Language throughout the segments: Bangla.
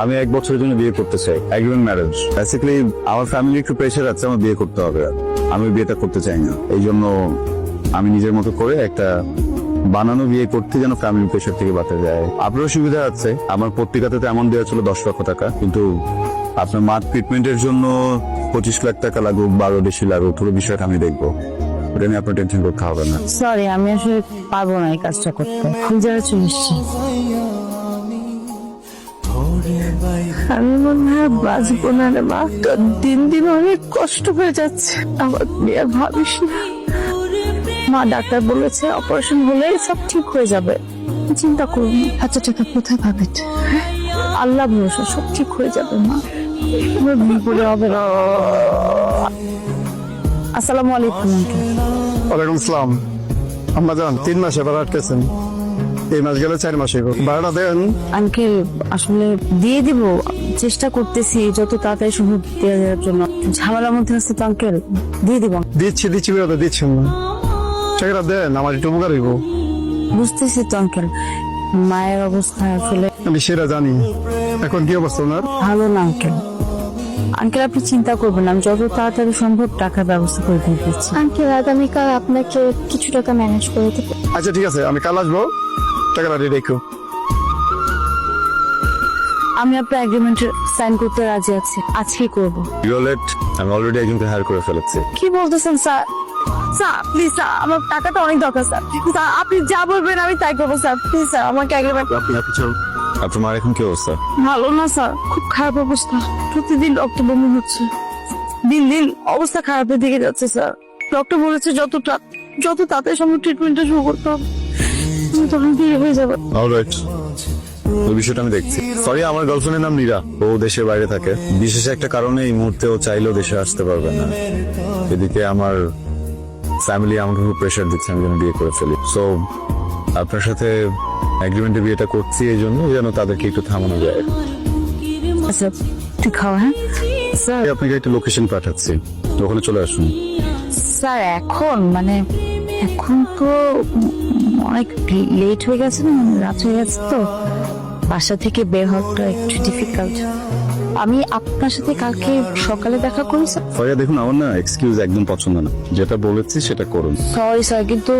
আমি এক বছরের জন্য বিয়ে করতে চাই এগ্রিমেন্ট ম্যারেজ বেসিক্যালি আমার ফ্যামিলি একটু প্রেশার আছে, আমার বিয়ে করতে হবে। আমি বিয়েটা করতে চাই না। এই জন্য আমি নিজের মতো করে একটা বানানো বিয়ে করতে যেন ফ্যামিলি প্রেশার থেকে বাঁচা যায়। আপনারও সুবিধা আছে। আমার পত্রিকাতে এমন দেওয়া ছিল দশ লক্ষ টাকা। কিন্তু আপনার মাঠ ট্রিটমেন্টের জন্য পঁচিশ লাখ টাকা লাগুক, বারো বেশি লাগুক, পুরো বিষয়টা আমি দেখব। ওটা নিয়ে আপনার টেনশন করতে হবে না। সরি আমি আসলে পারব না এই কাজটা করতে। চলে আমি মনে হয় বাঁচবো না রে মা তোর দিন দিন অনেক কষ্ট হয়ে যাচ্ছে। আমার ভাবিস না। মা ডাক্তার বলেছে অপারেশন সব ঠিক হয়ে যাবে। চিন্তা করুন এত টাকা কোথায় পাবে? আল্লাহ ভরসা সব ঠিক হয়ে যাবে মা। আমার বিপদে হবে না আসসালামু আলাইকুম। ওয়ালাইকুম সালাম আম্মা যান তিন মাসে ভাড়া আটকেছেন এই মাস গেলে চার মাসে ভাড়াটা দেন। আঙ্কেল আসলে দিয়ে দিব। চেষ্টা করতেছি যত তাড়াতাড়ি সম্ভব দেওয়া যাওয়ার জন্য। ঝামেলার মধ্যে আছে তো আঙ্কেল দিয়ে দিব। দিচ্ছি দিচ্ছি বেরোতে দিচ্ছেন না। টাকাটা দেন আমার একটু উপকার হইব। বুঝতেছি তো আঙ্কেল মায়ের অবস্থা আসলে আমি সেটা জানি। এখন কি অবস্থা ওনার? ভালো না আঙ্কেল। আঙ্কেল আপনি চিন্তা করবেন আমি যত তাড়াতাড়ি সম্ভব টাকার ব্যবস্থা করে দিয়ে দিচ্ছি। আঙ্কেল আগামীকাল আপনাকে কিছু টাকা ম্যানেজ করে দেবো আচ্ছা ঠিক আছে আমি কাল আসব। টাকাটা রেখো আমি আপনার এগ্রিমেন্টে সাইন করতে রাজি আছি। আজকেই করব। আমি অলরেডি একজনকে হায়ার করে ফেলেছি। কি বলতেছেন স্যার? স্যার প্লিজ স্যার আমার টাকাটা অনেক দরকার স্যার। স্যার আপনি যা বলবেন আমি তাই করব স্যার। প্লিজ স্যার আমাকে এগ্রিমেন্ট আপনি আপনি আপনার মার এখন কি অবস্থা? ভালো না স্যার। খুব খারাপ অবস্থা। প্রতিদিন রক্ত বমি হচ্ছে। দিন দিন অবস্থা খারাপের দিকে যাচ্ছে স্যার। ডক্টর বলেছে যতটা যত তাড়াতাড়ি সম্ভব ট্রিটমেন্টটা শুরু করতে হবে। আমি তখন বিয়ে হয়ে যাবে। অলরাইট ওই বিষয়টা আমি দেখছি। সরি আমার গার্লফ্রেন্ডের নাম নীরা। ও দেশের বাইরে থাকে। বিশেষ একটা কারণে এই মুহূর্তে ও চাইলেও দেশে আসতে পারবে না। এদিকে আমার ফ্যামিলি আমাকে খুব প্রেশার দিচ্ছে আমি যেন বিয়ে করে ফেলি। সো আপনার সাথে এগ্রিমেন্টে বিয়েটা করছি এই জন্য যেন তাদেরকে একটু থামানো যায়। আচ্ছা তুই খাওয়া হ্যাঁ? স্যার আপনাকে একটা লোকেশন পাঠাচ্ছি। ওখানে চলে আসুন। স্যার এখন মানে এখন তো অনেক লেট হয়ে গেছে না রাত হয়ে গেছে তো। বাসা থেকে বের হওয়াটা একটু ডিফিকাল্ট আমি আপনার সাথে কালকে সকালে দেখা করি স্যার দেখুন আমার না এক্সকিউজ একদম পছন্দ না। যেটা বলেছি সেটা করুন। সরি স্যার কিন্তু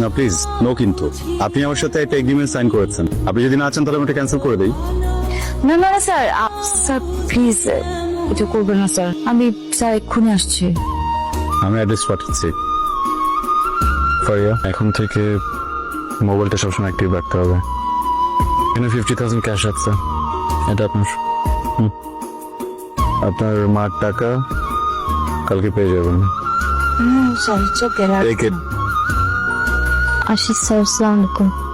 না প্লিজ নো কিন্তু। আপনি আমার সাথে একটা এগ্রিমেন্ট সাইন করেছেন। আপনি যদি না চান তাহলে আমি এটা ক্যান্সেল করে দিই। না না না, স্যার স্যার প্লিজ এটা করবেন না স্যার আমি স্যার এক্ষুনি আসছি। আমি অ্যাড্রেস পাঠাচ্ছি। ফারিয়া এখন থেকে মোবাইলটা সবসময় অ্যাক্টিভ রাখতে হবে। এখানে ফিফটি থাউজেন্ড ক্যাশ আছে। এটা আপনার। আপনার মার টাকা কালকে পেয়ে যাবেন। স্যার চোখে. আশিস স্যার আসসালামু আলাইকুম।